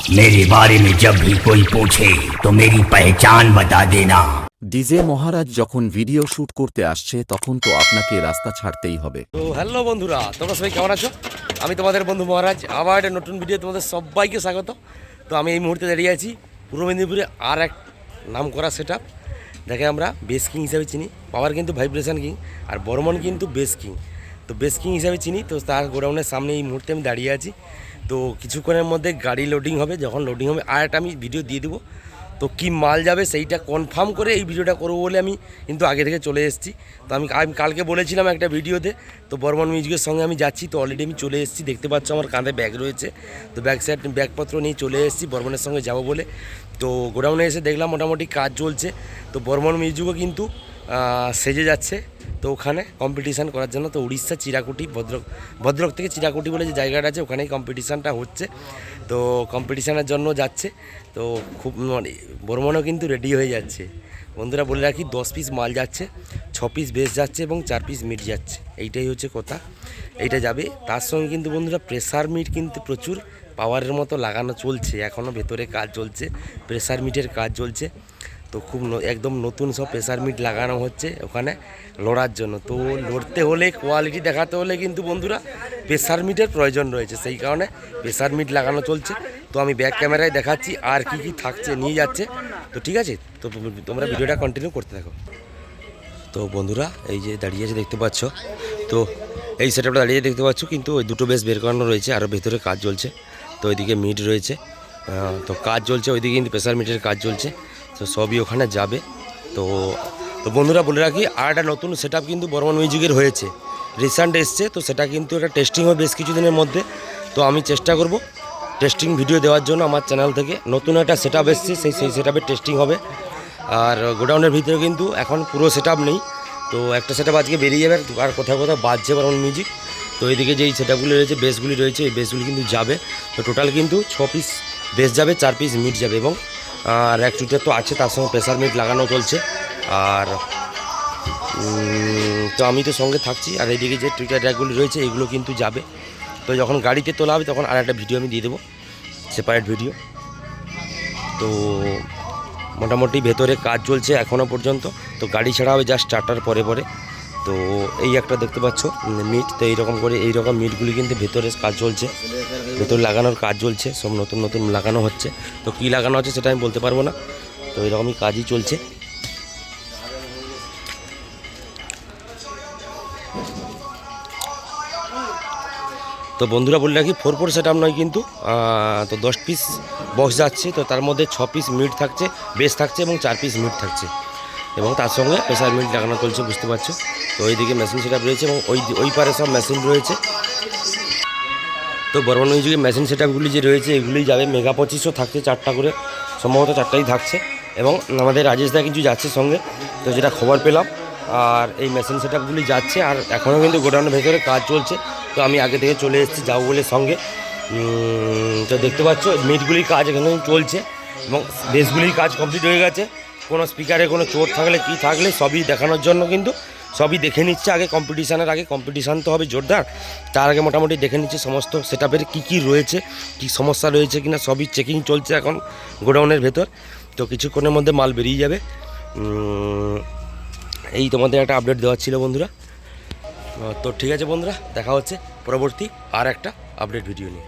मेरे बारे में जब भी कोई पूछे तो मेरी पहचान बता देना ডিজে মহারাজ যখন ভিডিও শুট করতে আসছে তখন তো আপনাকে রাস্তা ছাড়তেই হবে তো হ্যালো বন্ধুরা তোমরা সবাই কেমন আছো আমি তোমাদের বন্ধু মহারাজ আবার একটা নতুন ভিডিও তোমাদের সবাইকে স্বাগত তো আমি এই মুহূর্তে দাঁড়িয়ে আছি পূর্ব মেদিনীপুরে আর এক নাম করা সেট আপ দেখে আমরা বেস কিং হিসাবে চিনি পাওয়ার কিন্তু ভাইব্রেশন কিং আর বর্মন কিন্তু বেস কিং তো বেস কিং হিসাবে চিনি তো তার গোডাউনের সামনে এই মুহূর্তে আমি দাঁড়িয়ে আছি তো কিছুক্ষণের মধ্যে গাড়ি লোডিং হবে, যখন লোডিং হবে, আর একটা আমি ভিডিও দিয়ে দেবো। তো কি মাল যাবে সেইটা কনফার্ম করে এই ভিডিওটা করব বলে আমি কিন্তু আগে থেকে চলে এসেছি। তো আমি আমি কালকে বলেছিলাম একটা ভিডিওতে তো বর্মন মিউজিকের সঙ্গে আমি যাচ্ছি, তো অলরেডি আমি চলে এসেছি। দেখতে পাচ্ছ আমার কাঁধে ব্যাগ রয়েছে। তো ব্যাগ সাইড ব্যাগপত্র নিয়ে চলে এসেছি বর্মনের সঙ্গে যাব বলে। তো গোডাউনে এসে দেখলাম মোটামুটি কাজ চলছে। তো বর্মন মিউজিকও কিন্তু সেজে যাচ্ছে। তো ওখানে কম্পিটিশান করার জন্য তো উড়িষ্যা, চিরাকুটি, ভদ্রক ভদ্রক থেকে চিরাকুটি বলে যে জায়গাটা আছে, ওখানেই কম্পিটিশানটা হচ্ছে। তো কম্পিটিশানের জন্য যাচ্ছে। তো খুব মানে বর্মনও কিন্তু রেডি হয়ে যাচ্ছে। বন্ধুরা বলে রাখি, দশ পিস মাল যাচ্ছে, ছ পিস বেশ যাচ্ছে এবং চার পিস মিট যাচ্ছে। এইটাই হচ্ছে কথা। এইটা যাবে। তার সঙ্গে কিন্তু বন্ধুরা প্রেসার মিট কিন্তু প্রচুর পাওয়ারের মতো লাগানো চলছে। এখনও ভেতরে কাজ চলছে প্রেসার মিটের কাজ চলছে। তো খুব একদম নতুন সব প্রেসার মিট লাগানো হচ্ছে ওখানে লড়ার জন্য। তো লড়তে হলে কোয়ালিটি দেখাতে হলে কিন্তু বন্ধুরা প্রেসার মিটের প্রয়োজন রয়েছে। সেই কারণে প্রেসার মিট লাগানো চলছে। তো আমি ব্যাক ক্যামেরায় দেখাচ্ছি আর কি কি থাকছে, নিয়ে যাচ্ছে। তো ঠিক আছে, তো তোমরা ভিডিওটা কন্টিনিউ করতে থাকো। তো বন্ধুরা, এই যে দাঁড়িয়ে আছে দেখতে পাচ্ছ। তো এই সেটআপটা দাঁড়িয়ে দেখতে পাচ্ছ, কিন্তু ওই দুটো বেশ বের করানো রয়েছে আরও ভেতরে কাজ চলছে। তো ওইদিকে মিট রয়েছে। তো কাজ চলছে, ওইদিকে কিন্তু প্রেসার মিটের কাজ চলছে। তো সবই ওখানে যাবে। তো তো বন্ধুরা বলে রাখি, আর একটা নতুন সেট কিন্তু বর্মন মিউজিকের হয়েছে। রিসেন্ট এসছে, তো সেটা কিন্তু একটা টেস্টিং হবে বেশ কিছুদিনের মধ্যে। তো আমি চেষ্টা করব টেস্টিং ভিডিও দেওয়ার জন্য আমার চ্যানেল থেকে। নতুন একটা সেট আপ এসছে, সেই সেই সেট টেস্টিং হবে। আর গোডাউনের ভিতরে কিন্তু এখন পুরো সেট নেই। তো একটা সেট আজকে বেরিয়ে যাবে, আর কোথাও কোথাও বাজছে বরং মিউজিক তো এইদিকে যেই সেটআপগুলি রয়েছে বেসগুলি রয়েছে, এই বেসগুলি কিন্তু যাবে। তো টোটাল কিন্তু ছ পিস বেস যাবে, চার পিস মিট যাবে এবং আর এক চুটের তো আছে, তার সঙ্গে প্রেসার মিট লাগানো চলছে। আর তো আমি তো সঙ্গে থাকছি, আর এইদিকে যে টুইটার ট্র্যাকগুলি রয়েছে, এগুলো কিন্তু যাবে। তো যখন গাড়িতে তোলা হবে, তখন আর একটা ভিডিও আমি দিয়ে দেবো সেপারেট ভিডিও তো মোটামুটি ভেতরে কাজ চলছে এখনও পর্যন্ত। তো গাড়ি ছাড়া হবে জাস্ট স্টার্টার পরে পরে। তো এই একটা দেখতে পাচ্ছ মিট তো এইরকম করে এইরকম মিটগুলি কিন্তু ভেতরে কাজ চলছে। ভেতরে লাগানোর কাজ চলছে, সব নতুন নতুন লাগানো হচ্ছে। তো কী লাগানো হচ্ছে সেটা আমি বলতে পারব না। তো এরকমই কাজই চলছে। তো বন্ধুরা বলে রাখি ফোর ফোর সেট নয় কিন্তু তো দশ পিস বক্স যাচ্ছে, তো তার মধ্যে ছ পিস মিট থাকছে বেস থাকছে এবং চার পিস মিট থাকছে। এবং তার সঙ্গে প্রেসার মিট লাগানো চলছে বুঝতে পারছ? তো ওইদিকে মেশিন সেট রয়েছে এবং ওই ওই পারে সব মেশিন রয়েছে। তো বর্মন মিউজিকের মেশিন সেট যে রয়েছে এগুলি যাবে মেগা পঁচিশও থাকছে চারটা করে। সম্ভবত চারটাই থাকছে। এবং আমাদের রাজেশ দা কিছু যাচ্ছে সঙ্গে। তো যেটা খবর পেলাম, আর এই মেশিন সেট যাচ্ছে, আর এখনও কিন্তু গোডাউনের ভেতরে কাজ চলছে। তো আমি আগে থেকে চলে এসেছি যাব বলে সঙ্গে। তো দেখতে পাচ্ছ মিটগুলির কাজ এখানে চলছে এবং বেসগুলির কাজ কমপ্লিট হয়ে গেছে। কোনো স্পিকারে কোনো চোট থাকলে কি থাকলে সবই দেখানোর জন্য কিন্তু সবই দেখে নিচ্ছে। আগে কম্পিটিশানের আগে কম্পিটিশান তো হবে জোরদার। তার আগে মোটামুটি দেখে নিচ্ছে সমস্ত সেট আপের কী কী রয়েছে, কী সমস্যা রয়েছে কিনা সবই চেকিং চলছে এখন গোডাউনের ভেতর। তো কিছুক্ষণের মধ্যে মাল বেরিয়ে যাবে। এই তোমাদের একটা আপডেট দেওয়ার ছিল বন্ধুরা। তো ঠিক আছে বন্ধুরা, দেখা হচ্ছে পরবর্তী আর একটা আপডেট ভিডিও নিয়ে।